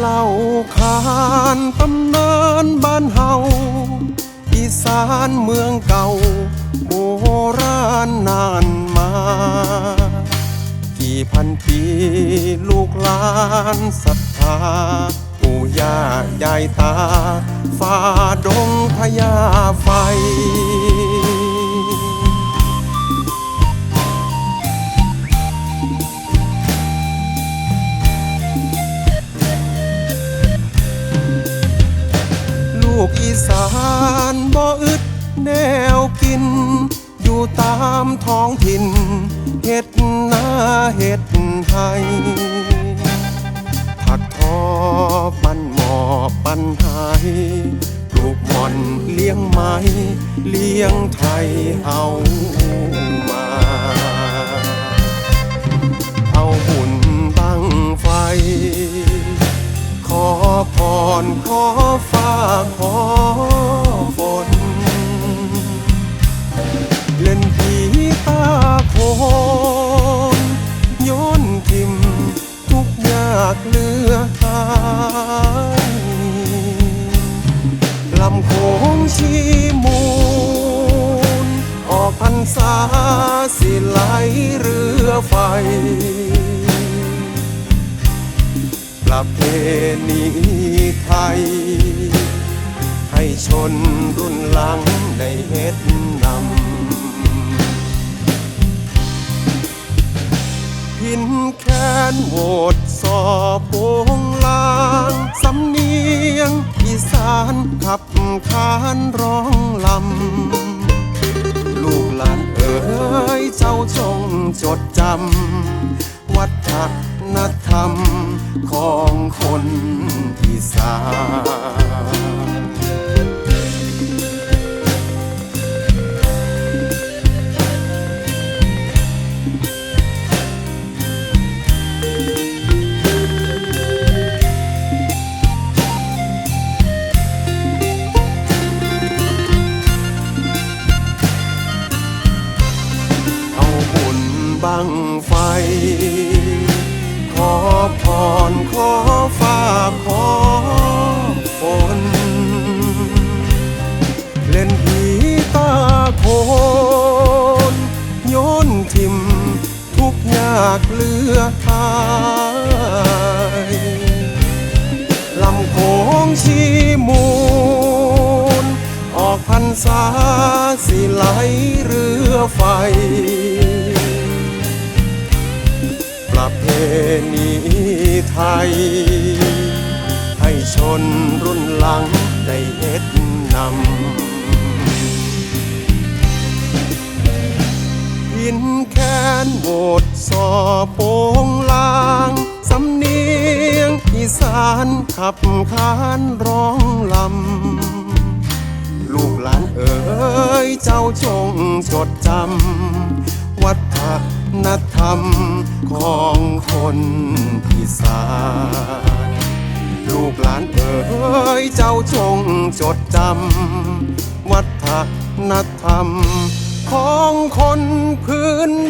เล่าขานตำนานบ้านเฮาอีสานเมืองเก่า โบราณนานมา กี่พันปีลูกหลานศรัทธาปู่ย่ายายตาฝ่าดงพญาไฟ กอีสานบ่อึดแนวกิน อยู่ตามท้องถิ่นเฮ็ดนาเฮ็ดไทยผักทอปันหมอปันหายปลูกหม่อนเลี้ยงไม้ เลี้ยงไทยเอามา เอาหุ่นบังไฟ ขอพรขอฟ ขอฝนเล่นผีตาโคนโยนทิมทุกยากเลือหายลำโขงชีมูล ออกพรรษาสิไหลเรือไฟประเพณีไทย ชนรุ่นหลังได้เฮ็ดนำพินแค้นโหวตสอบโปงลางสำเนียงอีสานขับขานร้องลำ ลูกหลานเอ๋ยเจ้าจงจดจำ วัฒนธรรมของคนอีสาน ขอพรขอฟ้าขอฝนเล่นผีตาโคนโยนทิมทุกยากเลือหายลำโขงชีมูล ออกพรรษาสิไหลเรือไฟ ประเพณีไทย ให้ชนรุ่นหลังได้เฮ็ดนำหินแค้นโบดสอโปงลางสำเนียงอีสานขับขานร้องลำ ลูกหลานเอ๋ยเจ้าจงจดจำวัฒนธรรม คนอีสานลูกหลานเอ๋ยเจ้าจงจดจำ วัฒนธรรม ของคนพื้นบ้าน